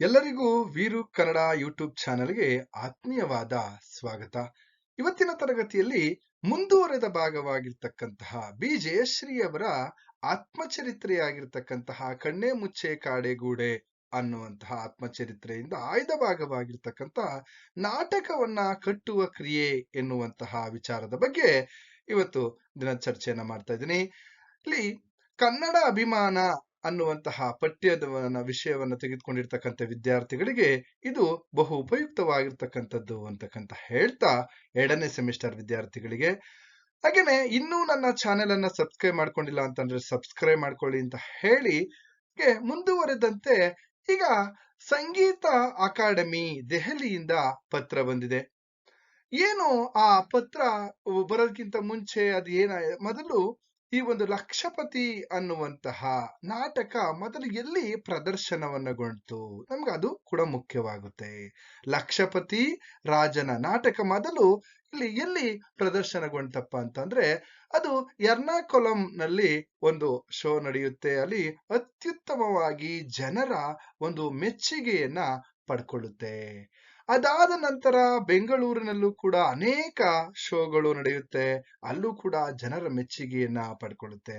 ಎಲ್ಲರಿಗೂ ವೀರು ಕನ್ನಡ ಯೂಟ್ಯೂಬ್ ಚಾನೆಲ್ಗೆ ಆತ್ಮೀಯವಾದ ಸ್ವಾಗತ. ಇವತ್ತಿನ ತರಗತಿಯಲ್ಲಿ ಮುಂದುವರೆದ ಭಾಗವಾಗಿರ್ತಕ್ಕಂತಹ ಬಿ ಜಯಶ್ರೀ ಅವರ ಆತ್ಮಚರಿತ್ರೆಯಾಗಿರ್ತಕ್ಕಂತಹ ಕಣ್ಣೇ ಮುಚ್ಚೆ ಕಾಡೆಗೂಡೆ ಅನ್ನುವಂತಹ ಆತ್ಮಚರಿತ್ರೆಯಿಂದ ಆಯ್ದ ಭಾಗವಾಗಿರ್ತಕ್ಕಂತಹ ನಾಟಕವನ್ನ ಕಟ್ಟುವ ಕ್ರಿಯೆ ಎನ್ನುವಂತಹ ವಿಚಾರದ ಬಗ್ಗೆ ಇವತ್ತು ದಿನ ಚರ್ಚೆಯನ್ನ ಮಾಡ್ತಾ ಇದ್ದೀನಿ. ಇಲ್ಲಿ ಕನ್ನಡ ಅಭಿಮಾನ ಅನ್ನುವಂತಹ ಪಠ್ಯದ ವಿಷಯವನ್ನ ತೆಗೆದುಕೊಂಡಿರ್ತಕ್ಕಂಥ ವಿದ್ಯಾರ್ಥಿಗಳಿಗೆ ಇದು ಬಹು ಉಪಯುಕ್ತವಾಗಿರ್ತಕ್ಕಂಥದ್ದು ಅಂತಕ್ಕಂಥ ಹೇಳ್ತಾ ಎರಡನೇ ಸೆಮಿಸ್ಟರ್ ವಿದ್ಯಾರ್ಥಿಗಳಿಗೆ. ಹಾಗೇನೆ ಇನ್ನೂ ನನ್ನ ಚಾನೆಲ್ ಅನ್ನ ಸಬ್ಸ್ಕ್ರೈಬ್ ಮಾಡ್ಕೊಂಡಿಲ್ಲ ಅಂತಂದ್ರೆ ಸಬ್ಸ್ಕ್ರೈಬ್ ಮಾಡ್ಕೊಳ್ಳಿ ಅಂತ ಹೇಳಿ ಮುಂದುವರೆದಂತೆ ಈಗ ಸಂಗೀತ ಅಕಾಡೆಮಿ ದೆಹಲಿಯಿಂದ ಪತ್ರ ಬಂದಿದೆ. ಏನು ಆ ಪತ್ರ ಬರೋದಕ್ಕಿಂತ ಮುಂಚೆ ಅದು ಏನ ಮೊದಲು ಈ ಒಂದು ಲಕ್ಷಪತಿ ಅನ್ನುವಂತಹ ನಾಟಕ ಮೊದಲು ಎಲ್ಲಿ ಪ್ರದರ್ಶನವನ್ನಗೊಂಡ್ತು ನಮ್ಗೆ ಅದು ಕೂಡ ಮುಖ್ಯವಾಗುತ್ತೆ. ಲಕ್ಷಪತಿ ರಾಜನ ನಾಟಕ ಮೊದಲು ಇಲ್ಲಿ ಎಲ್ಲಿ ಪ್ರದರ್ಶನಗೊಂಡಪ್ಪ ಅಂತಂದ್ರೆ, ಅದು ಎರ್ನಾಕೊಲಂ ನಲ್ಲಿ ಒಂದು ಶೋ ನಡೆಯುತ್ತೆ. ಅಲ್ಲಿ ಅತ್ಯುತ್ತಮವಾಗಿ ಜನರ ಒಂದು ಮೆಚ್ಚುಗೆಯನ್ನ ಪಡ್ಕೊಳ್ಳುತ್ತೆ. ಅದಾದ ನಂತರ ಬೆಂಗಳೂರಿನಲ್ಲೂ ಕೂಡ ಅನೇಕ ಶೋಗಳು ನಡೆಯುತ್ತೆ. ಅಲ್ಲೂ ಕೂಡ ಜನರ ಮೆಚ್ಚುಗೆಯನ್ನ ಪಡ್ಕೊಳ್ಳುತ್ತೆ.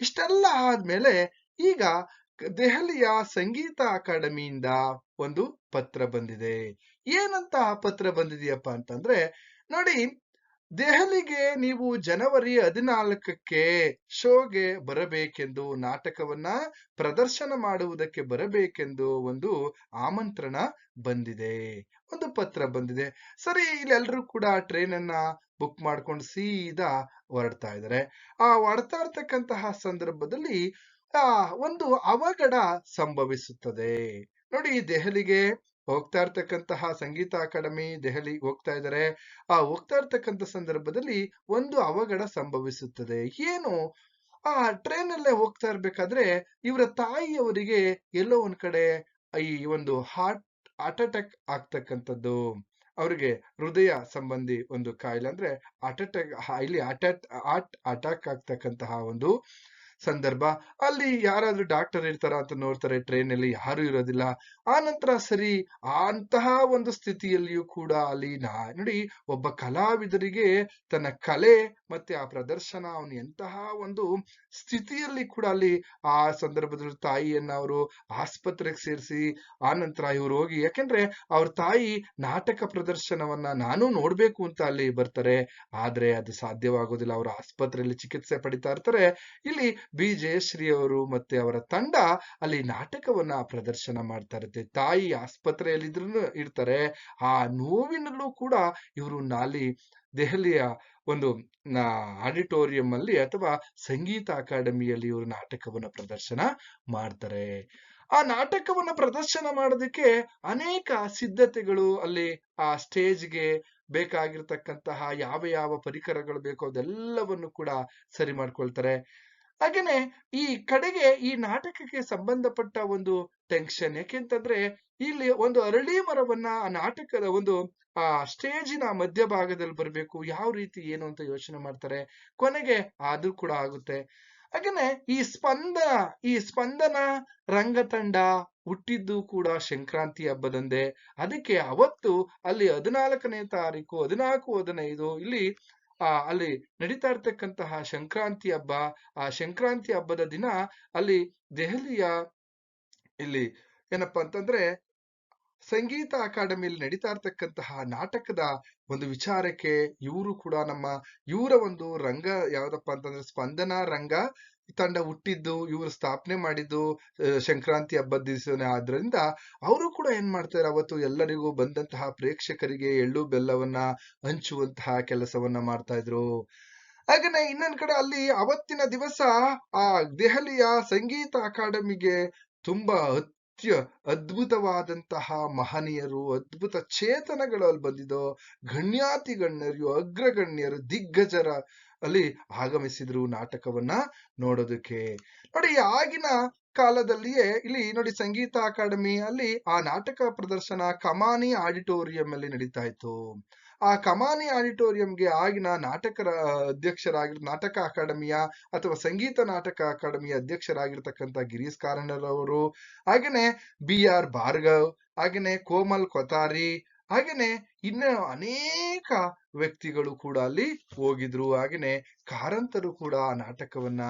ಇಷ್ಟೆಲ್ಲ ಆದ್ಮೇಲೆ ಈಗ ದೆಹಲಿಯ ಸಂಗೀತ ಅಕಾಡೆಮಿಯಿಂದ ಒಂದು ಪತ್ರ ಬಂದಿದೆ. ಏನಂತ ಪತ್ರ ಬಂದಿದೆಯಪ್ಪ ಅಂತಂದ್ರೆ, ನೋಡಿ ದೆಹಲಿಗೆ ನೀವು ಜನವರಿ ಹದಿನಾಲ್ಕಕ್ಕೆ ಶೋಗೆ ಬರಬೇಕೆಂದು ನಾಟಕವನ್ನ ಪ್ರದರ್ಶನ ಮಾಡುವುದಕ್ಕೆ ಬರಬೇಕೆಂದು ಒಂದು ಆಮಂತ್ರಣ ಬಂದಿದೆ. ಒಂದು ಪತ್ರ ಬಂದಿದೆ. ಸರಿ ಇಲ್ಲೆಲ್ಲರೂ ಕೂಡ ಟ್ರೈನ್ ಅನ್ನ ಬುಕ್ ಮಾಡ್ಕೊಂಡು ಸೀದಾ ಹೊರಡ್ತಾ ಇದ್ದಾರೆ. ಆ ಹೊರಡ್ತಾ ಇರ್ತಕ್ಕಂತಹ ಸಂದರ್ಭದಲ್ಲಿ, ಆ, ಒಂದು ಅವಘಡ ಸಂಭವಿಸುತ್ತದೆ. ನೋಡಿ, ದೆಹಲಿಗೆ ಹೋಗ್ತಾ ಇರ್ತಕ್ಕಂತಹ ಸಂಗೀತ ಅಕಾಡೆಮಿ ದೆಹಲಿ ಹೋಗ್ತಾ ಇದ್ದಾರೆ ಆ ಹೋಗ್ತಾ ಇರ್ತಕ್ಕಂಥ ಸಂದರ್ಭದಲ್ಲಿ ಒಂದು ಅವಘಡ ಸಂಭವಿಸುತ್ತದೆ. ಏನು? ಆ ಟ್ರೈನ್ ಅಲ್ಲೇ ಹೋಗ್ತಾ ಇರ್ಬೇಕಾದ್ರೆ ಇವರ ತಾಯಿಯವರಿಗೆ ಎಲ್ಲೋ ಒಂದ್ ಕಡೆ ಈ ಒಂದು ಹಾರ್ಟ್ ಹಾರ್ಟ್ ಅಟ್ಯಾಕ್ ಆಗ್ತಕ್ಕಂಥದ್ದು. ಅವರಿಗೆ ಹೃದಯ ಸಂಬಂಧಿ ಒಂದು ಕಾಯಿಲೆ ಅಂದ್ರೆ ಹಾರ್ಟ್ ಅಟ್ಯಾಕ್, ಇಲ್ಲಿ ಅಟ್ಯಾಕ್, ಹಾರ್ಟ್ ಅಟ್ಯಾಕ್ ಆಗ್ತಕ್ಕಂತಹ ಒಂದು ಸಂದರ್ಭ. ಅಲ್ಲಿ ಯಾರಾದ್ರೂ ಡಾಕ್ಟರ್ ಇರ್ತಾರ ಅಂತ ನೋಡ್ತಾರೆ ಟ್ರೈನ್ ಅಲ್ಲಿ ಯಾರು ಇರೋದಿಲ್ಲ. ಆ ನಂತರ ಸರಿ ಅಂತಹ ಒಂದು ಸ್ಥಿತಿಯಲ್ಲಿಯೂ ಕೂಡ ಅಲ್ಲಿ ನಾ, ನೋಡಿ, ಒಬ್ಬ ಕಲಾವಿದರಿಗೆ ತನ್ನ ಕಲೆ ಮತ್ತೆ ಆ ಪ್ರದರ್ಶನ, ಅವನು ಎಂತಹ ಒಂದು ಸ್ಥಿತಿಯಲ್ಲಿ ಕೂಡ ಅಲ್ಲಿ ಆ ಸಂದರ್ಭದಲ್ಲಿ ತಾಯಿಯನ್ನ ಅವರು ಆಸ್ಪತ್ರೆಗೆ ಸೇರಿಸಿ, ಆ ನಂತರ ಇವ್ರು ಹೋಗಿ, ಯಾಕೆಂದ್ರೆ ಅವ್ರ ತಾಯಿ ನಾಟಕ ಪ್ರದರ್ಶನವನ್ನ ನಾನು ನೋಡ್ಬೇಕು ಅಂತ ಅಲ್ಲಿ ಬರ್ತಾರೆ. ಆದ್ರೆ ಅದು ಸಾಧ್ಯವಾಗೋದಿಲ್ಲ. ಅವರು ಆಸ್ಪತ್ರೆಯಲ್ಲಿ ಚಿಕಿತ್ಸೆ ಪಡಿತಾ ಇರ್ತಾರೆ. ಇಲ್ಲಿ ಬಿ. ಜಯಶ್ರೀ ಅವರು ಮತ್ತೆ ಅವರ ತಂಡ ಅಲ್ಲಿ ನಾಟಕವನ್ನ ಪ್ರದರ್ಶನ ಮಾಡ್ತಾ ಇರುತ್ತೆ. ತಾಯಿ ಆಸ್ಪತ್ರೆಯಲ್ಲಿದ್ರು ಇರ್ತಾರೆ. ಆ ನೋವಿನಲ್ಲೂ ಕೂಡ ಇವರು ನಾಲಿ ದೆಹಲಿಯ ಒಂದು ಆಡಿಟೋರಿಯಂ ಅಲ್ಲಿ ಅಥವಾ ಸಂಗೀತ ಅಕಾಡೆಮಿಯಲ್ಲಿ ಇವರು ನಾಟಕವನ್ನ ಪ್ರದರ್ಶನ ಮಾಡ್ತಾರೆ. ಆ ನಾಟಕವನ್ನ ಪ್ರದರ್ಶನ ಮಾಡೋದಕ್ಕೆ ಅನೇಕ ಸಿದ್ಧತೆಗಳು ಅಲ್ಲಿ ಆ ಸ್ಟೇಜ್ಗೆ ಬೇಕಾಗಿರ್ತಕ್ಕಂತಹ ಯಾವ ಯಾವ ಪರಿಕರಗಳು ಬೇಕೋ ಅದೆಲ್ಲವನ್ನು ಕೂಡ ಸರಿ ಮಾಡ್ಕೊಳ್ತಾರೆ. ಹಾಗೇನೆ ಈ ಕಡೆಗೆ ಈ ನಾಟಕಕ್ಕೆ ಸಂಬಂಧಪಟ್ಟ ಒಂದು ಟೆನ್ಷನ್ ಯಾಕೆಂತಂದ್ರೆ ಇಲ್ಲಿ ಒಂದು ಅರಳಿ ಮರವನ್ನ ಆ ನಾಟಕದ ಒಂದು, ಆ ಸ್ಟೇಜಿನ ಮಧ್ಯಭಾಗದಲ್ಲಿ ಬರಬೇಕು, ಯಾವ ರೀತಿ ಏನು ಅಂತ ಯೋಚನೆ ಮಾಡ್ತಾರೆ, ಕೊನೆಗೆ ಅದು ಕೂಡ ಆಗುತ್ತೆ. ಹಾಗೇನೆ ಈ ಸ್ಪಂದನ ಈ ಸ್ಪಂದನ ರಂಗತಂಡ ಹುಟ್ಟಿದ್ದು ಕೂಡ ಸಂಕ್ರಾಂತಿ ಹಬ್ಬದಂದೇ. ಅದಕ್ಕೆ ಅವತ್ತು ಅಲ್ಲಿ ಹದಿನಾಲ್ಕನೇ ತಾರೀಕು, ಹದಿನಾಲ್ಕು, ಹದಿನೈದು, ಇಲ್ಲಿ ಅಲ್ಲಿ ನಡೀತಾ ಇರ್ತಕ್ಕಂತಹ ಸಂಕ್ರಾಂತಿ ಹಬ್ಬ ಆ ಸಂಕ್ರಾಂತಿ ಹಬ್ಬದ ದಿನ ಅಲ್ಲಿ ದೆಹಲಿಯ ಇಲ್ಲಿ ಏನಪ್ಪಾ ಅಂತಂದ್ರೆ ಸಂಗೀತ ಅಕಾಡೆಮಿಯಲ್ಲಿ ನಡೀತಾ ಇರ್ತಕ್ಕಂತಹ ನಾಟಕದ ಒಂದು ವಿಚಾರಕ್ಕೆ ಇವರು ಕೂಡ ನಮ್ಮ, ಇವರ ಒಂದು ರಂಗ ಯಾವ್ದಪ್ಪ ಅಂತಂದ್ರೆ ಸ್ಪಂದನ ರಂಗ ತಂಡ ಹುಟ್ಟಿದ್ದು, ಇವರು ಸ್ಥಾಪನೆ ಮಾಡಿದ್ದು ಸಂಕ್ರಾಂತಿ ಹಬ್ಬದ ದಿವಸನೇ. ಆದ್ರಿಂದ ಅವರು ಕೂಡ ಏನ್ ಮಾಡ್ತಾರೆ, ಅವತ್ತು ಎಲ್ಲರಿಗೂ ಬಂದಂತಹ ಪ್ರೇಕ್ಷಕರಿಗೆ ಎಳ್ಳು, ಬೆಲ್ಲವನ್ನ ಹಂಚುವಂತಹ ಕೆಲಸವನ್ನ ಮಾಡ್ತಾ ಇದ್ರು. ಹಾಗೇನೆ ಇನ್ನೊಂದ್ ಕಡೆ ಅಲ್ಲಿ ಅವತ್ತಿನ ದಿವಸ ಆ ದೆಹಲಿಯ ಸಂಗೀತ ಅಕಾಡೆಮಿಗೆ ತುಂಬಾ ಅತ್ಯ ಅದ್ಭುತವಾದಂತಹ ಮಹನೀಯರು, ಅದ್ಭುತ ಚೇತನಗಳು ಅಲ್ಲಿ ಬಂದಿದ್ದು ಗಣ್ಯಾತಿ ಗಣ್ಯರು ಅಗ್ರಗಣ್ಯರು ದಿಗ್ಗಜರ ಅಲ್ಲಿ ಆಗಮಿಸಿದ್ರು ನಾಟಕವನ್ನ ನೋಡೋದಕ್ಕೆ. ನೋಡಿ ಆಗಿನ ಕಾಲದಲ್ಲಿಯೇ ಇಲ್ಲಿ ನೋಡಿ ಸಂಗೀತ ಅಕಾಡೆಮಿ ಅಲ್ಲಿ ಆ ನಾಟಕ ಪ್ರದರ್ಶನ ಕಮಾನಿ ಆಡಿಟೋರಿಯಂ ಅಲ್ಲಿ ನಡೀತಾ ಇತ್ತು. ಆ ಕಮಾನಿ ಆಡಿಟೋರಿಯಂಗೆ ಆಗಿನ ನಾಟಕರ ಅಧ್ಯಕ್ಷರಾಗಿ, ನಾಟಕ ಅಕಾಡೆಮಿಯ ಅಥವಾ ಸಂಗೀತ ನಾಟಕ ಅಕಾಡೆಮಿಯ ಅಧ್ಯಕ್ಷರಾಗಿರ್ತಕ್ಕಂಥ ಗಿರೀಶ್ ಕಾರಣರವರು ಹಾಗೇನೆ ಬಿ ಆರ್ ಭಾರ್ಗವ್ ಹಾಗೆಯೇ ಕೋಮಲ್ ಕೊತಾರಿ ಹಾಗೆಯೇ ಇನ್ನು ಅನೇಕ ವ್ಯಕ್ತಿಗಳು ಕೂಡ ಅಲ್ಲಿ ಹೋಗಿದ್ರು. ಹಾಗೆಯೇ ಕಾರಂತರು ಕೂಡ ಆ ನಾಟಕವನ್ನ,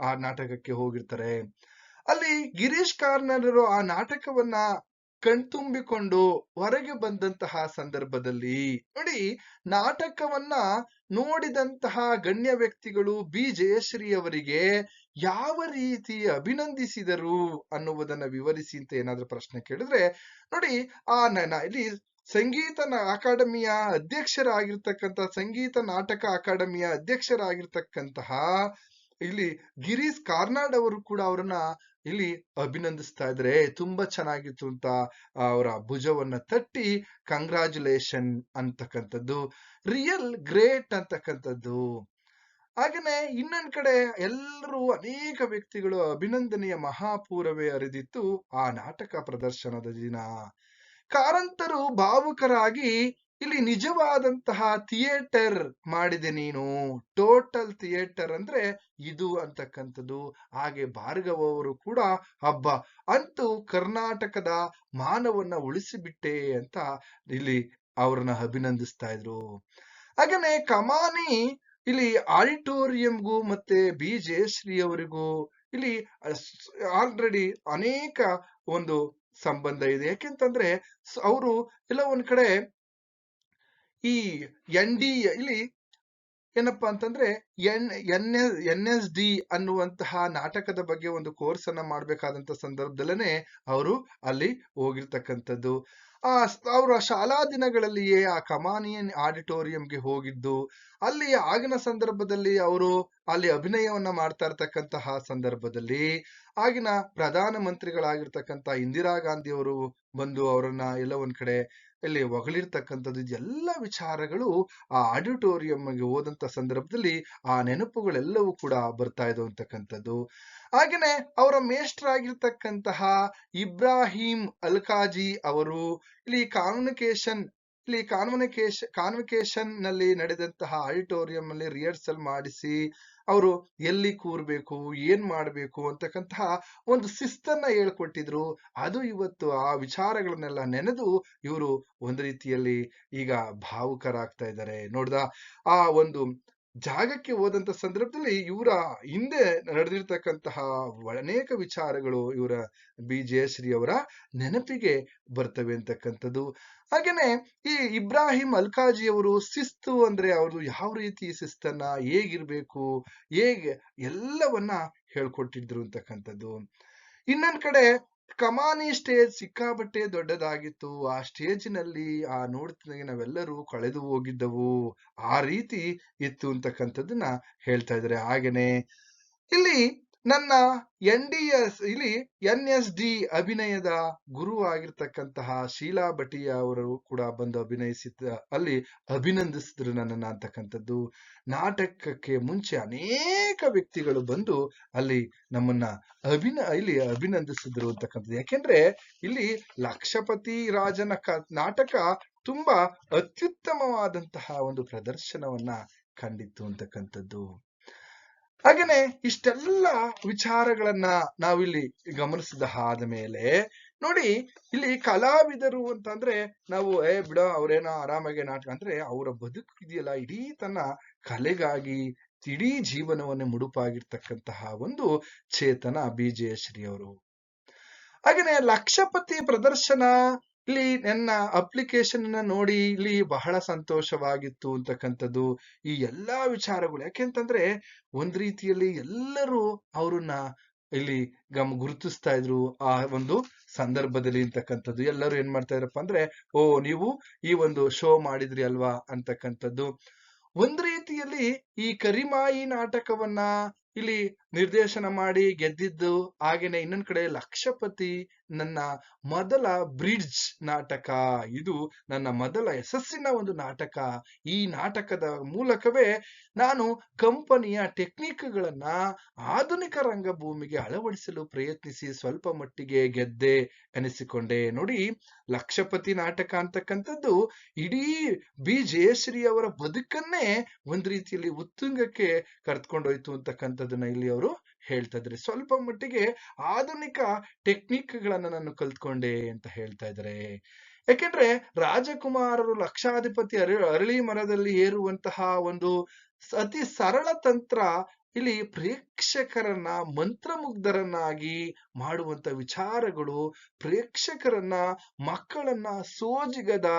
ಆ ನಾಟಕಕ್ಕೆ ಹೋಗಿರ್ತಾರೆ. ಅಲ್ಲಿ ಗಿರೀಶ್ ಕಾರ್ನಾಡರು ಆ ನಾಟಕವನ್ನ ಕಣ್ತುಂಬಿಕೊಂಡು ಹೊರಗೆ ಬಂದಂತಹ ಸಂದರ್ಭದಲ್ಲಿ ನೋಡಿ ನಾಟಕವನ್ನ ನೋಡಿದಂತಹ ಗಣ್ಯ ವ್ಯಕ್ತಿಗಳು ಬಿ. ಜಯಶ್ರೀ ಅವರಿಗೆ ಯಾವ ರೀತಿ ಅಭಿನಂದಿಸಿದರು ಅನ್ನುವುದನ್ನ ವಿವರಿಸಿ ಅಂತ ಏನಾದ್ರೂ ಪ್ರಶ್ನೆ ಕೇಳಿದ್ರೆ ನೋಡಿ, ಆ ಇಲ್ಲಿ ಸಂಗೀತ ಅಕಾಡೆಮಿಯ ಅಧ್ಯಕ್ಷರಾಗಿರ್ತಕ್ಕಂತಹ ಸಂಗೀತ ನಾಟಕ ಅಕಾಡೆಮಿಯ ಅಧ್ಯಕ್ಷರಾಗಿರ್ತಕ್ಕಂತಹ ಇಲ್ಲಿ ಗಿರೀಶ್ ಕಾರ್ನಾಡ್ ಅವರು ಕೂಡ ಅವರನ್ನ ಇಲ್ಲಿ ಅಭಿನಂದಿಸ್ತಾ ಇದ್ರೆ ತುಂಬಾ ಚೆನ್ನಾಗಿತ್ತು ಅಂತ ಅವರ ಭುಜವನ್ನ ತಟ್ಟಿ ಕಂಗ್ರಾಚುಲೇಷನ್ ಅಂತಕ್ಕಂಥದ್ದು ರಿಯಲ್ ಗ್ರೇಟ್ ಅಂತಕ್ಕಂಥದ್ದು. ಹಾಗೇನೆ ಇನ್ನೊಂದ್ ಕಡೆ ಎಲ್ಲರೂ ಅನೇಕ ವ್ಯಕ್ತಿಗಳು ಅಭಿನಂದನೆಯ ಮಹಾಪೂರವೇ ಅರಿದಿತ್ತು ಆ ನಾಟಕ ಪ್ರದರ್ಶನದ ದಿನ. ಕಾರಂತರು ಭಾವುಕರಾಗಿ ಇಲ್ಲಿ ನಿಜವಾದಂತಹ ಥಿಯೇಟರ್ ಮಾಡಿದೆ ನೀನು. ಟೋಟಲ್ ಥಿಯೇಟರ್ ಅಂದ್ರೆ ಇದು ಅಂತಕ್ಕಂಥದ್ದು. ಹಾಗೆ ಭಾರ್ಗವ ಅವರು ಕೂಡ, ಹಬ್ಬ, ಅಂತೂ ಕರ್ನಾಟಕದ ಮಾನವನ್ನ ಉಳಿಸಿಬಿಟ್ಟೆ ಅಂತ ಇಲ್ಲಿ ಅವ್ರನ್ನ ಅಭಿನಂದಿಸ್ತಾ ಇದ್ರು. ಹಾಗೇನೆ ಕಮಾನಿ ಇಲ್ಲಿ ಆಡಿಟೋರಿಯಂಗೂ ಮತ್ತೆ ಬಿ ಜಯಶ್ರೀ ಅವರಿಗೂ ಇಲ್ಲಿ ಆಲ್ರೆಡಿ ಅನೇಕ ಒಂದು ಸಂಬಂಧ ಇದೆ. ಯಾಕೆಂತಂದ್ರೆ ಅವರು ಎಲ್ಲ ಒಂದ್ ಕಡೆ ಈ ಎನ್ ಡಿ ಇಲ್ಲಿ ಏನಪ್ಪಾ ಅಂತಂದ್ರೆ N N S N S D ಅನ್ನುವಂತಹ ನಾಟಕದ ಬಗ್ಗೆ ಒಂದು ಕೋರ್ಸ್ ಅನ್ನ ಮಾಡ್ಬೇಕಾದಂತ ಸಂದರ್ಭದಲ್ಲೇನೆ ಅವರು ಅಲ್ಲಿ ಹೋಗಿರ್ತಕ್ಕಂಥದ್ದು. ಆ ಅವರ ಶಾಲಾ ದಿನಗಳಲ್ಲಿಯೇ ಆ ಕಮಾನಿಯನ್ ಆಡಿಟೋರಿಯಂಗೆ ಹೋಗಿದ್ದು, ಅಲ್ಲಿ ಆಗಿನ ಸಂದರ್ಭದಲ್ಲಿ ಅವರು ಅಲ್ಲಿ ಅಭಿನಯವನ್ನ ಮಾಡ್ತಾ ಇರ್ತಕ್ಕಂತಹ ಸಂದರ್ಭದಲ್ಲಿ ಆಗಿನ ಪ್ರಧಾನ ಮಂತ್ರಿಗಳಾಗಿರ್ತಕ್ಕಂಥ ಇಂದಿರಾ ಗಾಂಧಿ ಅವರು ಬಂದು ಅವರನ್ನ ಎಲ್ಲ ಒಂದ್ ಕಡೆ ಇಲ್ಲಿ ಹೊಗಳಿರ್ತಕ್ಕಂಥದ್ದು ಎಲ್ಲ ವಿಚಾರಗಳು ಆ ಆಡಿಟೋರಿಯಂಗೆ ಹೋದಂತ ಸಂದರ್ಭದಲ್ಲಿ ಆ ನೆನಪುಗಳೆಲ್ಲವೂ ಕೂಡ ಬರ್ತಾ ಇದ್ದವು ಅಂತಕ್ಕಂಥದ್ದು ಹಾಗೇನೆ ಅವರ ಮೇಷ್ಟ್ರಾಗಿರ್ತಕ್ಕಂತಹ ಇಬ್ರಾಹಿಂ ಅಲ್ಕಾಜಿ ಅವರು ಇಲ್ಲಿ ಕಾನ್ವನಿಕೇಶನ್ ಇಲ್ಲಿ ಕಾನ್ವನಿಕೇಶನ್ ಕಾನ್ವಿಕೇಶನ್ನಲ್ಲಿ ನಡೆದಂತಹ ಆಡಿಟೋರಿಯಂ ಅಲ್ಲಿ ರಿಹರ್ಸಲ್ ಮಾಡಿಸಿ ಅವರು ಎಲ್ಲಿ ಕೂರ್ಬೇಕು, ಏನ್ ಮಾಡ್ಬೇಕು ಅಂತಕ್ಕಂತಹ ಒಂದು ಶಿಸ್ತನ್ನ ಹೇಳ್ಕೊಟ್ಟಿದ್ರು. ಅದು ಇವತ್ತು ಆ ವಿಚಾರಗಳನ್ನೆಲ್ಲ ನೆನೆದು ಇವರು ಒಂದು ರೀತಿಯಲ್ಲಿ ಈಗ ಭಾವುಕರಾಗ್ತಾ ಇದ್ದಾರೆ. ನೋಡ್ದ, ಆ ಒಂದು ಜಾಗಕ್ಕೆ ಹೋದಂತ ಸಂದರ್ಭದಲ್ಲಿ ಇವರ ಹಿಂದೆ ನಡೆದಿರ್ತಕ್ಕಂತಹ ಅನೇಕ ವಿಚಾರಗಳು ಇವರ ಬಿ. ಜಯಶ್ರೀ ಅವರ ನೆನಪಿಗೆ ಬರ್ತವೆ ಅಂತಕ್ಕಂಥದ್ದು. ಹಾಗೇನೆ ಈ ಇಬ್ರಾಹಿಂ ಅಲ್ಕಾಜಿ ಅವರು ಶಿಸ್ತು ಅಂದ್ರೆ ಅವರು ಯಾವ ರೀತಿ ಶಿಸ್ತನ್ನ ಹೇಗಿರ್ಬೇಕು, ಹೇಗೆ ಎಲ್ಲವನ್ನ ಹೇಳ್ಕೊಟ್ಟಿದ್ರು ಅಂತಕ್ಕಂಥದ್ದು. ಇನ್ನೊಂದ್ ಕಡೆ ಕಮಾನಿ ಸ್ಟೇಜ್ ಸಿಕ್ಕಾಬಟ್ಟೆ ದೊಡ್ಡದಾಗಿತ್ತು. ಆ ಸ್ಟೇಜಿನಲ್ಲಿ, ಆ ನೋಡ್ತಿದ್ದಂಗೆ ನಾವೆಲ್ಲರೂ ಕಳೆದು ಹೋಗಿದ್ದವು. ಆ ರೀತಿ ಇತ್ತು ಅಂತಕ್ಕಂಥದ್ದನ್ನ ಹೇಳ್ತಾ ಇದ್ದಾರೆ. ಹಾಗೇನೆ, ಇಲ್ಲಿ ನನ್ನ ಎನ್ ಡಿ ಎಸ್ ಇಲ್ಲಿ ಎನ್ ಎಸ್ ಡಿ ಅಭಿನಯದ ಗುರು ಆಗಿರ್ತಕ್ಕಂತಹ ಶೀಲಾ ಭಟಿಯ ಅವರು ಕೂಡ ಬಂದು ಅಭಿನಯಿಸಿದ ಅಲ್ಲಿ ಅಭಿನಂದಿಸಿದ್ರು ನನ್ನನ್ನ ಅಂತಕ್ಕಂಥದ್ದು. ನಾಟಕಕ್ಕೆ ಮುಂಚೆ ಅನೇಕ ವ್ಯಕ್ತಿಗಳು ಬಂದು ಅಲ್ಲಿ ನಮ್ಮನ್ನ ಅಭಿನ, ಇಲ್ಲಿ ಅಭಿನಂದಿಸಿದ್ರು ಅಂತಕ್ಕಂಥದ್ದು. ಯಾಕೆಂದ್ರೆ ಇಲ್ಲಿ ಲಕ್ಷಪತಿ ರಾಜನ ನಾಟಕ ತುಂಬಾ ಅತ್ಯುತ್ತಮವಾದಂತಹ ಒಂದು ಪ್ರದರ್ಶನವನ್ನ ಕಂಡಿತ್ತು ಅಂತಕ್ಕಂಥದ್ದು. ಹಾಗೇನೆ ಇಷ್ಟೆಲ್ಲ ವಿಚಾರಗಳನ್ನ ನಾವಿಲ್ಲಿ ಗಮನಿಸಿದ ಆದ ಮೇಲೆ, ನೋಡಿ ಇಲ್ಲಿ ಕಲಾವಿದರು ಅಂತಂದ್ರೆ ನಾವು, ಏ ಬಿಡ, ಅವ್ರೇನೋ ಆರಾಮಾಗಿ ನಾಟಕ ಅಂದ್ರೆ ಅವರ ಬದುಕು ಇದೆಯಲ್ಲ ಇಡೀ ತನ್ನ ಕಲೆಗಾಗಿ ಇಡೀ ಜೀವನವನ್ನೇ ಮುಡುಪಾಗಿರ್ತಕ್ಕಂತಹ ಒಂದು ಚೇತನ ಬಿ ಜಯಶ್ರೀ ಅವರು. ಹಾಗೇನೆ ಲಕ್ಷಪತಿ ಪ್ರದರ್ಶನ ಇಲ್ಲಿ ನನ್ನ ಅಪ್ಲಿಕೇಶನ್ ಅನ್ನ ನೋಡಿ ಇಲ್ಲಿ ಬಹಳ ಸಂತೋಷವಾಗಿತ್ತು ಅಂತಕ್ಕಂಥದ್ದು ಈ ಎಲ್ಲಾ ವಿಚಾರಗಳು. ಯಾಕೆಂತಂದ್ರೆ ಒಂದ್ ರೀತಿಯಲ್ಲಿ ಎಲ್ಲರೂ ಅವ್ರನ್ನ ಇಲ್ಲಿ ಗಮ್ ಗುರುತಿಸ್ತಾ ಇದ್ರು ಆ ಒಂದು ಸಂದರ್ಭದಲ್ಲಿ ಅಂತಕ್ಕಂಥದ್ದು. ಎಲ್ಲರೂ ಏನ್ ಮಾಡ್ತಾ ಇದ್ರಪ್ಪ ಅಂದ್ರೆ, ಓ ನೀವು ಈ ಒಂದು ಶೋ ಮಾಡಿದ್ರಿ ಅಲ್ವಾ ಅಂತಕ್ಕಂಥದ್ದು. ಒಂದ್ ರೀತಿಯಲ್ಲಿ ಈ ಕರಿಮಾಯಿ ನಾಟಕವನ್ನ ಇಲ್ಲಿ ನಿರ್ದೇಶನ ಮಾಡಿ ಗೆದ್ದಿದ್ದು ಹಾಗೇನೆ ಇನ್ನೊಂದ್ ಕಡೆ ಲಕ್ಷಪತಿ ನನ್ನ ಮೊದಲ ಬ್ರಿಡ್ಜ್ ನಾಟಕ. ಇದು ನನ್ನ ಮೊದಲ ಯಶಸ್ಸಿನ ಒಂದು ನಾಟಕ. ಈ ನಾಟಕದ ಮೂಲಕವೇ ನಾನು ಕಂಪನಿಯ ಟೆಕ್ನಿಕ್ಗಳನ್ನ ಆಧುನಿಕ ರಂಗಭೂಮಿಗೆ ಅಳವಡಿಸಲು ಪ್ರಯತ್ನಿಸಿ ಸ್ವಲ್ಪ ಮಟ್ಟಿಗೆ ಗೆದ್ದೆ ಅನಿಸಿಕೊಂಡೆ. ನೋಡಿ, ಲಕ್ಷಪತಿ ನಾಟಕ ಅಂತಕ್ಕಂಥದ್ದು ಇಡೀ ಬಿ ಜಯಶ್ರೀ ಅವರ ಬದುಕನ್ನೇ ಒಂದ್ ರೀತಿಯಲ್ಲಿ ಉತ್ತುಂಗಕ್ಕೆ ಕರೆದುಕೊಂಡೋಯ್ತು ಅಂತಕ್ಕಂಥದ್ದನ್ನ ಇಲ್ಲಿ ಅವರು ಹೇಳ್ತಾ ಇದ್ರೆ ಸ್ವಲ್ಪ ಮಟ್ಟಿಗೆ ಆಧುನಿಕ ಟೆಕ್ನಿಕ್ಗಳನ್ನ ನಾನು ಕಲ್ತ್ಕೊಂಡೆ ಅಂತ ಹೇಳ್ತಾ ಇದ್ದಾರೆ ಯಾಕೆಂದ್ರೆ ರಾಜಕುಮಾರರು ಲಕ್ಷಾಧಿಪತಿ ಅರ, ಅರಳಿ ಮರದಲ್ಲಿ ಏರುವಂತಹ ಒಂದು ಅತಿ ಸರಳ ತಂತ್ರ ಇಲ್ಲಿ ಪ್ರೇಕ್ಷಕರನ್ನ ಮಂತ್ರಮುಗ್ಧರನ್ನಾಗಿ ಮಾಡುವಂತ ವಿಚಾರಗಳು ಪ್ರೇಕ್ಷಕರನ್ನ ಮಕ್ಕಳನ್ನ ಸೋಜಿಗದ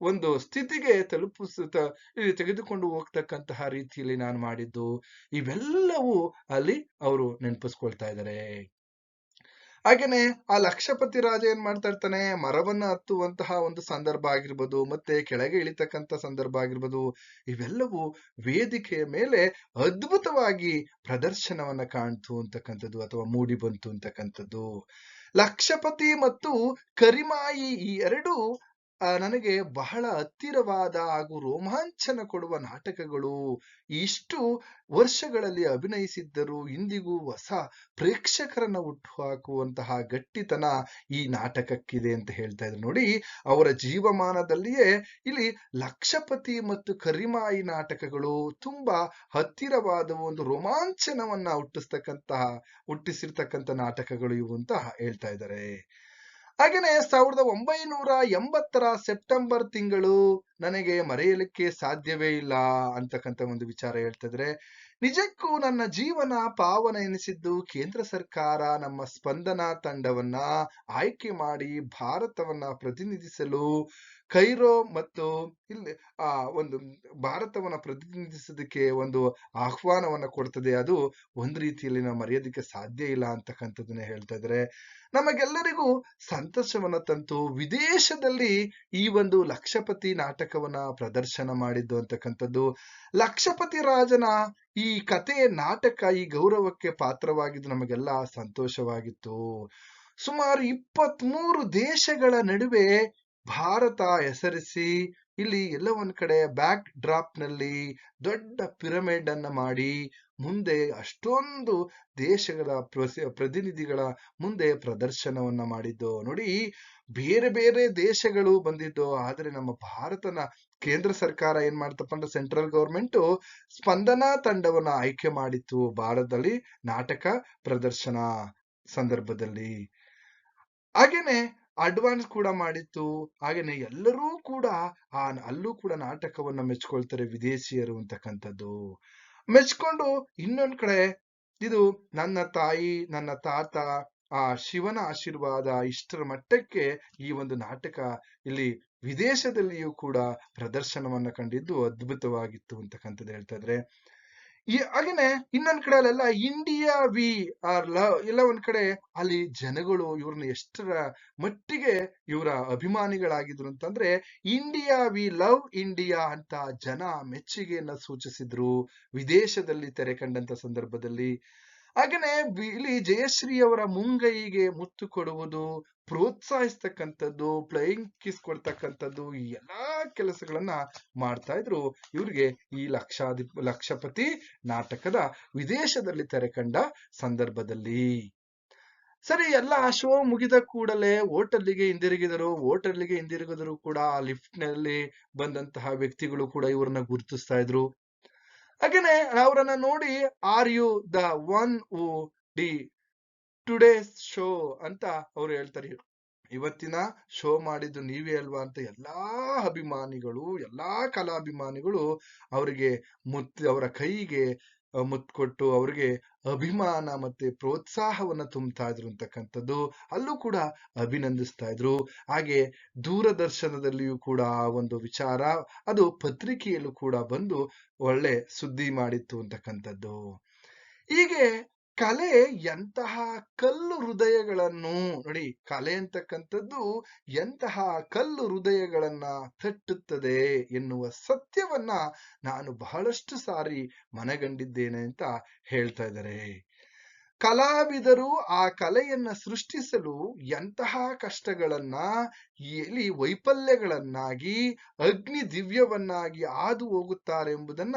ಒಂದು ಸ್ಥಿತಿಗೆ ತಲುಪಿಸುತ್ತ ಇಲ್ಲಿ ತೆಗೆದುಕೊಂಡು ಹೋಗ್ತಕ್ಕಂತಹ ರೀತಿಯಲ್ಲಿ ನಾನು ಮಾಡಿದ್ದು. ಇವೆಲ್ಲವೂ ಅಲ್ಲಿ ಅವರು ನೆನಪಿಸ್ಕೊಳ್ತಾ ಇದ್ದಾರೆ. ಹಾಗೇನೆ ಆ ಲಕ್ಷಪತಿ ರಾಜ ಏನ್ ಮಾಡ್ತಾ ಇರ್ತಾನೆ? ಮರವನ್ನ ಹತ್ತುವಂತಹ ಒಂದು ಸಂದರ್ಭ ಆಗಿರ್ಬೋದು, ಮತ್ತೆ ಕೆಳಗೆ ಇಳಿತಕ್ಕಂತ ಸಂದರ್ಭ ಆಗಿರ್ಬೋದು, ಇವೆಲ್ಲವೂ ವೇದಿಕೆಯ ಮೇಲೆ ಅದ್ಭುತವಾಗಿ ಪ್ರದರ್ಶನವನ್ನ ಕಾಣ್ತು ಅಂತಕ್ಕಂಥದ್ದು ಅಥವಾ ಮೂಡಿ ಬಂತು ಅಂತಕ್ಕಂಥದ್ದು. ಲಕ್ಷಪತಿ ಮತ್ತು ಕರಿಮಾಯಿ ಈ ಎರಡು ನನಗೆ ಬಹಳ ಹತ್ತಿರವಾದ ಹಾಗೂ ರೋಮಾಂಚನ ಕೊಡುವ ನಾಟಕಗಳು ಇಷ್ಟು ವರ್ಷಗಳಲ್ಲಿ ಅಭಿನಯಿಸಿದ್ದರೂ ಇಂದಿಗೂ ಹೊಸ ಪ್ರೇಕ್ಷಕರನ್ನ ಹುಟ್ಟುಹಾಕುವಂತಹ ಗಟ್ಟಿತನ ಈ ನಾಟಕಕ್ಕಿದೆ ಅಂತ ಹೇಳ್ತಾ ಇದ್ರು. ನೋಡಿ, ಅವರ ಜೀವಮಾನದಲ್ಲಿಯೇ ಇಲ್ಲಿ ಲಕ್ಷಪತಿ ಮತ್ತು ಕರಿಮಾಯಿ ನಾಟಕಗಳು ತುಂಬಾ ಹತ್ತಿರವಾದ ಒಂದು ರೋಮಾಂಚನವನ್ನ ಹುಟ್ಟಿಸ್ತಕ್ಕಂತಹ, ಹುಟ್ಟಿಸಿರ್ತಕ್ಕಂಥ ನಾಟಕಗಳು ಇವು ಅಂತ ಹೇಳ್ತಾ ಇದ್ದಾರೆ. ಹಾಗೇನೆ ಸಾವಿರದ ಒಂಬೈನೂರ ಎಂಬತ್ತರ ಸೆಪ್ಟೆಂಬರ್ ತಿಂಗಳು ನನಗೆ ಮರೆಯಲಿಕ್ಕೆ ಸಾಧ್ಯವೇ ಇಲ್ಲ ಅಂತಕ್ಕಂಥ ಒಂದು ವಿಚಾರ ಹೇಳ್ತಿದ್ರೆ ನಿಜಕ್ಕೂ ನನ್ನ ಜೀವನ ಪಾವನ ಎನಿಸಿದ್ದು ಕೇಂದ್ರ ಸರ್ಕಾರ ನಮ್ಮ ಸ್ಪಂದನ ತಂಡವನ್ನ ಆಯ್ಕೆ ಮಾಡಿ ಭಾರತವನ್ನ ಪ್ರತಿನಿಧಿಸಲು ಕೈರೋ ಮತ್ತು ಇಲ್ಲಿ ಆ ಒಂದು ಭಾರತವನ್ನ ಪ್ರತಿನಿಧಿಸೋದಕ್ಕೆ ಒಂದು ಆಹ್ವಾನವನ್ನ ಕೊಡ್ತದೆ. ಅದು ಒಂದು ರೀತಿಯಲ್ಲಿ ನಾವು ಮರೆಯೋದಕ್ಕೆ ಸಾಧ್ಯ ಇಲ್ಲ ಅಂತಕ್ಕಂಥದ್ದನ್ನ ಹೇಳ್ತಾ ಇದ್ದಾರೆ ನಮಗೆಲ್ಲರಿಗೂ ಸಂತೋಷವನ್ನ ತಂತು ವಿದೇಶದಲ್ಲಿ ಈ ಒಂದು ಲಕ್ಷಪತಿ ನಾಟಕವನ್ನ ಪ್ರದರ್ಶನ ಮಾಡಿದ್ದು ಅಂತಕ್ಕಂಥದ್ದು. ಲಕ್ಷಪತಿ ರಾಜನ ಈ ಕತೆ ನಾಟಕ ಈ ಗೌರವಕ್ಕೆ ಪಾತ್ರವಾಗಿದ್ದು ನಮಗೆಲ್ಲ ಸಂತೋಷವಾಗಿತ್ತು. ಸುಮಾರು ಇಪ್ಪತ್ಮೂರು ದೇಶಗಳ ನಡುವೆ ಭಾರತ ಹೆಸರಿಸಿ ಇಲ್ಲಿ ಎಲ್ಲ ಒಂದ್ ಕಡೆ ಬ್ಯಾಕ್ ಡ್ರಾಪ್ನಲ್ಲಿ ದೊಡ್ಡ ಪಿರಮಿಡ್ ಅನ್ನ ಮಾಡಿ ಮುಂದೆ ಅಷ್ಟೊಂದು ದೇಶಗಳ ಪ್ರತಿನಿಧಿಗಳ ಮುಂದೆ ಪ್ರದರ್ಶನವನ್ನ ಮಾಡಿದ್ದು. ನೋಡಿ, ಬೇರೆ ಬೇರೆ ದೇಶಗಳು ಬಂದಿದ್ದು, ಆದರೆ ನಮ್ಮ ಭಾರತನ ಕೇಂದ್ರ ಸರ್ಕಾರ ಏನ್ ಮಾಡ್ತಪ್ಪ ಅಂದ್ರೆ ಸೆಂಟ್ರಲ್ ಗವರ್ಮೆಂಟ್ ಸ್ಪಂದನಾ ತಂಡವನ್ನ ಆಯ್ಕೆ ಮಾಡಿತ್ತು ಭಾರತದಲ್ಲಿ ನಾಟಕ ಪ್ರದರ್ಶನ ಸಂದರ್ಭದಲ್ಲಿ. ಹಾಗೇನೆ ಅಡ್ವಾನ್ಸ್ ಕೂಡ ಮಾಡಿತ್ತು. ಹಾಗೇನೆ ಎಲ್ಲರೂ ಕೂಡ ಆ ಅಲ್ಲೂ ಕೂಡ ನಾಟಕವನ್ನ ಮೆಚ್ಕೊಳ್ತಾರೆ ವಿದೇಶಿಯರು ಅಂತಕ್ಕಂಥದ್ದು. ಮೆಚ್ಕೊಂಡು ಇನ್ನೊಂದ್ ಕಡೆ ಇದು ನನ್ನ ತಾಯಿ, ನನ್ನ ತಾತ, ಆ ಶಿವನ ಆಶೀರ್ವಾದ ಇಷ್ಟರ ಮಟ್ಟಕ್ಕೆ ಈ ಒಂದು ನಾಟಕ ಇಲ್ಲಿ ವಿದೇಶದಲ್ಲಿಯೂ ಕೂಡ ಪ್ರದರ್ಶನವನ್ನ ಕಂಡಿದ್ದು ಅದ್ಭುತವಾಗಿತ್ತು ಅಂತಕ್ಕಂಥದ್ದು ಹೇಳ್ತಾ ಇದ್ರೆ. ಈ ಹಾಗೇನೆ ಇನ್ನೊಂದ್ ಕಡೆ ಅಲ್ಲೆಲ್ಲ ಇಂಡಿಯಾ ವಿ ಆರ್ ಲವ್ ಎಲ್ಲ ಒಂದ್ ಕಡೆ ಅಲ್ಲಿ ಜನಗಳು ಇವ್ರನ್ನ ಎಷ್ಟರ ಮಟ್ಟಿಗೆ ಇವರ ಅಭಿಮಾನಿಗಳಾಗಿದ್ರು ಅಂತಂದ್ರೆ ಇಂಡಿಯಾ ವಿ ಲವ್ ಇಂಡಿಯಾ ಅಂತ ಜನ ಮೆಚ್ಚುಗೆಯನ್ನ ಸೂಚಿಸಿದ್ರು ವಿದೇಶದಲ್ಲಿ ತೆರೆ ಕಂಡಂತ ಸಂದರ್ಭದಲ್ಲಿ. ಹಾಗೇನೆ ಇಲ್ಲಿ ಜಯಶ್ರೀ ಅವರ ಮುಂಗೈಗೆ ಮುತ್ತು ಕೊಡುವುದು, ಪ್ರೋತ್ಸಾಹಿಸ್ತಕ್ಕಂಥದ್ದು ಫ್ಲೈಯಿಂಗ್ ಕಿಸ್ ಕೊಡ್ತಕ್ಕಂಥದ್ದು, ಈ ಎಲ್ಲಾ ಕೆಲಸಗಳನ್ನ ಮಾಡ್ತಾ ಇದ್ರು. ಇವ್ರಿಗೆ ಈ ಲಕ್ಷಾಧಿ, ಲಕ್ಷಪತಿ ನಾಟಕದ ವಿದೇಶದಲ್ಲಿ ತೆರೆ ಕಂಡ ಸಂದರ್ಭದಲ್ಲಿ. ಸರಿ, ಎಲ್ಲ ಶೋ ಮುಗಿದ ಕೂಡಲೇ ಹೋಟೆಲ್ಗೆ ಹಿಂದಿರುಗಿದರು. ಹೋಟೆಲ್ಗೆ ಹಿಂದಿರುಗಿದ್ರು ಕೂಡ ಲಿಫ್ಟ್ನಲ್ಲಿ ಬಂದಂತಹ ವ್ಯಕ್ತಿಗಳು ಕೂಡ ಇವ್ರನ್ನ ಗುರುತಿಸ್ತಾ ಇದ್ರು. ಹಾಗೇನೆ ಅವರನ್ನ ನೋಡಿ are you the one O D today show ಅಂತ ಅವ್ರು ಹೇಳ್ತಾರೆ. ಇವತ್ತಿನ ಶೋ ಮಾಡಿದ್ದು ನೀವೇ ಅಲ್ವಾ? ಅಂತ ಎಲ್ಲಾ ಅಭಿಮಾನಿಗಳು ಎಲ್ಲಾ ಕಲಾಭಿಮಾನಿಗಳು ಅವರಿಗೆ ಮುತ್ ಅವರ ಕೈಗೆ ಆ, ಮುತ್ತು ಕೊಟ್ಟು ಅವ್ರಿಗೆ ಅಭಿಮಾನ ಮತ್ತೆ ಪ್ರೋತ್ಸಾಹವನ್ನ ತುಂಬ್ತಾ ಇದ್ರು ಅಂತಕ್ಕಂಥದ್ದು ಅಲ್ಲೂ ಕೂಡ ಅಭಿನಂದಿಸ್ತಾ ಇದ್ರು. ಹಾಗೆ ದೂರದರ್ಶನದಲ್ಲಿಯೂ ಕೂಡ ಆ ಒಂದು ವಿಚಾರ, ಅದು ಪತ್ರಿಕೆಯಲ್ಲೂ ಕೂಡ ಬಂದು ಒಳ್ಳೆ ಸುದ್ದಿ ಮಾಡಿತ್ತು ಅಂತಕ್ಕಂಥದ್ದು. ಹೀಗೆ ಕಲೆ ಎಂತಹ ಕಲ್ಲು ಹೃದಯಗಳನ್ನು, ನೋಡಿ ಕಲೆ ಅಂತಕ್ಕಂಥದ್ದು ಎಂತಹ ಕಲ್ಲು ಹೃದಯಗಳನ್ನ ತಟ್ಟುತ್ತದೆ ಎನ್ನುವ ಸತ್ಯವನ್ನ ನಾನು ಬಹಳಷ್ಟು ಸಾರಿ ಮನಗಂಡಿದ್ದೇನೆ ಅಂತ ಹೇಳ್ತಾ ಇದ್ದಾರೆ. ಕಲಾವಿದರು ಆ ಕಲೆಯನ್ನ ಸೃಷ್ಟಿಸಲು ಎಂತಹ ಕಷ್ಟಗಳನ್ನ ಎಲ್ಲಿ ವೈಫಲ್ಯಗಳನ್ನಾಗಿ, ಅಗ್ನಿ ದಿವ್ಯವನ್ನಾಗಿ ಹಾದು ಹೋಗುತ್ತಾರೆ ಎಂಬುದನ್ನ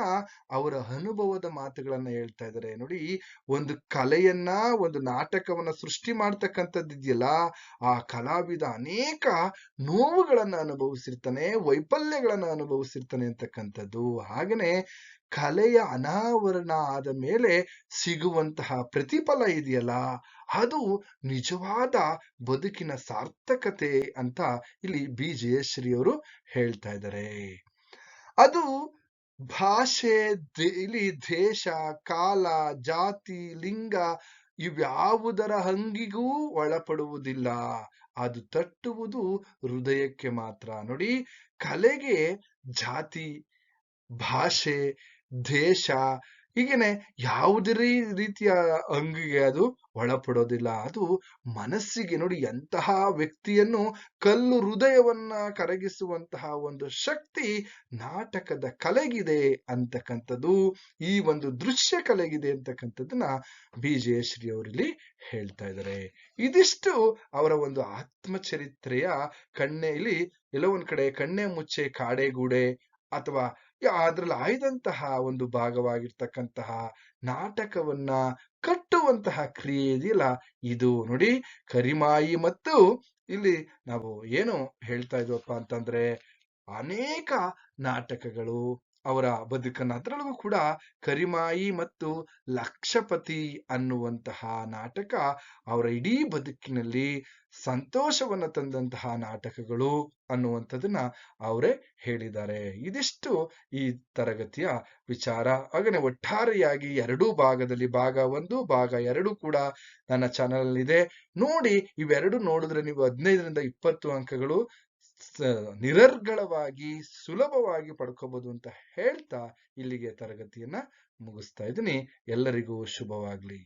ಅವರ ಅನುಭವದ ಮಾತುಗಳನ್ನ ಹೇಳ್ತಾ ಇದ್ದಾರೆ. ನೋಡಿ, ಒಂದು ಕಲೆಯನ್ನ, ಒಂದು ನಾಟಕವನ್ನ ಸೃಷ್ಟಿ ಮಾಡ್ತಕ್ಕಂಥದ್ದು ಇದೆಯಲ್ಲ, ಆ ಕಲಾವಿದ ಅನೇಕ ನೋವುಗಳನ್ನ ಅನುಭವಿಸಿರ್ತಾನೆ, ವೈಫಲ್ಯಗಳನ್ನ ಅನುಭವಿಸಿರ್ತಾನೆ ಅಂತಕ್ಕಂಥದ್ದು. ಹಾಗನೆ ಕಲೆಯ ಅನಾವರಣ ಆದ ಮೇಲೆ ಸಿಗುವಂತಹ ಪ್ರತಿಫಲ ಇದೆಯಲ್ಲ, ಅದು ನಿಜವಾದ ಬದುಕಿನ ಸಾರ್ಥಕತೆ ಅಂತ ಇಲ್ಲಿ ಬಿ ಜಯಶ್ರೀ ಅವರು ಹೇಳ್ತಾ ಇದ್ದಾರೆ. ಅದು ಭಾಷೆ ಇಲ್ಲಿ ದೇಶ, ಕಾಲ, ಜಾತಿ, ಲಿಂಗ ಇವ್ಯಾವುದರ ಹಂಗಿಗೂ ಒಳಪಡುವುದಿಲ್ಲ. ಅದು ತಟ್ಟುವುದು ಹೃದಯಕ್ಕೆ ಮಾತ್ರ. ನೋಡಿ, ಕಲೆಗೆ ಜಾತಿ, ಭಾಷೆ ದೇಶ ಹೀಗೇನೆ ಯಾವುದೇ ರೀತಿಯ ಅಂಗಿಗೆ ಅದು ಒಳಪಡೋದಿಲ್ಲ. ಅದು ಮನಸ್ಸಿಗೆ ನೋಡಿ ಎಂತಹ ವ್ಯಕ್ತಿಯನ್ನು ಕಲ್ಲು ಹೃದಯವನ್ನ ಕರಗಿಸುವಂತಹ ಒಂದು ಶಕ್ತಿ ನಾಟಕದ ಕಲೆಗಿದೆ ಅಂತಕ್ಕಂಥದ್ದು. ಈ ಒಂದು ದೃಶ್ಯ ಕಲೆಗಿದೆ ಅಂತಕ್ಕಂಥದ್ದನ್ನ ಬಿ ಜಯಶ್ರೀ ಅವರಲ್ಲಿ ಹೇಳ್ತಾ ಇದ್ದಾರೆ. ಇದಿಷ್ಟು ಅವರ ಒಂದು ಆತ್ಮಚರಿತ್ರೆಯ ಕಣ್ಣೆ. ಇಲ್ಲಿ ಎಲ್ಲೋ ಒಂದ್ ಕಡೆ ಕಣ್ಣೆ ಮುಚ್ಚೆ ಕಾಡೆಗೂಡೆ ಅಥವಾ ಅದ್ರಲ್ಲಿ ಆಯ್ದಂತಹ ಒಂದು ಭಾಗವಾಗಿರ್ತಕ್ಕಂತಹ ನಾಟಕವನ್ನ ಕಟ್ಟುವಂತಹ ಕ್ರಿಯೆ ಇದೆಯಲ್ಲ ಇದು ನೋಡಿ ಕರಿಮಾಯಿ ಮತ್ತು ಇಲ್ಲಿ ನಾವು ಏನು ಹೇಳ್ತಾ ಇದ್ವಪ್ಪ ಅಂತಂದ್ರೆ ಅನೇಕ ನಾಟಕಗಳು ಅವರ ಬದುಕನ್ನ ಅದರೊಳಗೂ ಕೂಡ ಕರಿಮಾಯಿ ಮತ್ತು ಲಕ್ಷಪತಿ ಅನ್ನುವಂತಹ ನಾಟಕ ಅವರ ಇಡೀ ಬದುಕಿನಲ್ಲಿ ಸಂತೋಷವನ್ನ ತಂದಂತಹ ನಾಟಕಗಳು ಅನ್ನುವಂಥದ್ದನ್ನ ಅವರೇ ಹೇಳಿದ್ದಾರೆ. ಇದಿಷ್ಟು ಈ ತರಗತಿಯ ವಿಚಾರ. ಹಾಗೆ ಒಟ್ಟಾರೆಯಾಗಿ ಎರಡೂ ಭಾಗದಲ್ಲಿ ಭಾಗ ಒಂದು, ಭಾಗ ಎರಡು ಕೂಡ ನನ್ನ ಚಾನಲ್ ಇದೆ ನೋಡಿ ಇವೆರಡು ನೋಡಿದ್ರೆ ನೀವು ಹದಿನೈದರಿಂದ ಇಪ್ಪತ್ತು ಅಂಕಗಳು ನಿರರ್ಗಳವಾಗಿ ಸುಲಭವಾಗಿ ಪಡ್ಕೋಬಹುದು ಅಂತ ಹೇಳ್ತಾ ಇಲ್ಲಿಗೆ ತರಗತಿಯನ್ನ ಮುಗಿಸ್ತಾ ಇದ್ದೀನಿ. ಎಲ್ಲರಿಗೂ ಶುಭವಾಗ್ಲಿ.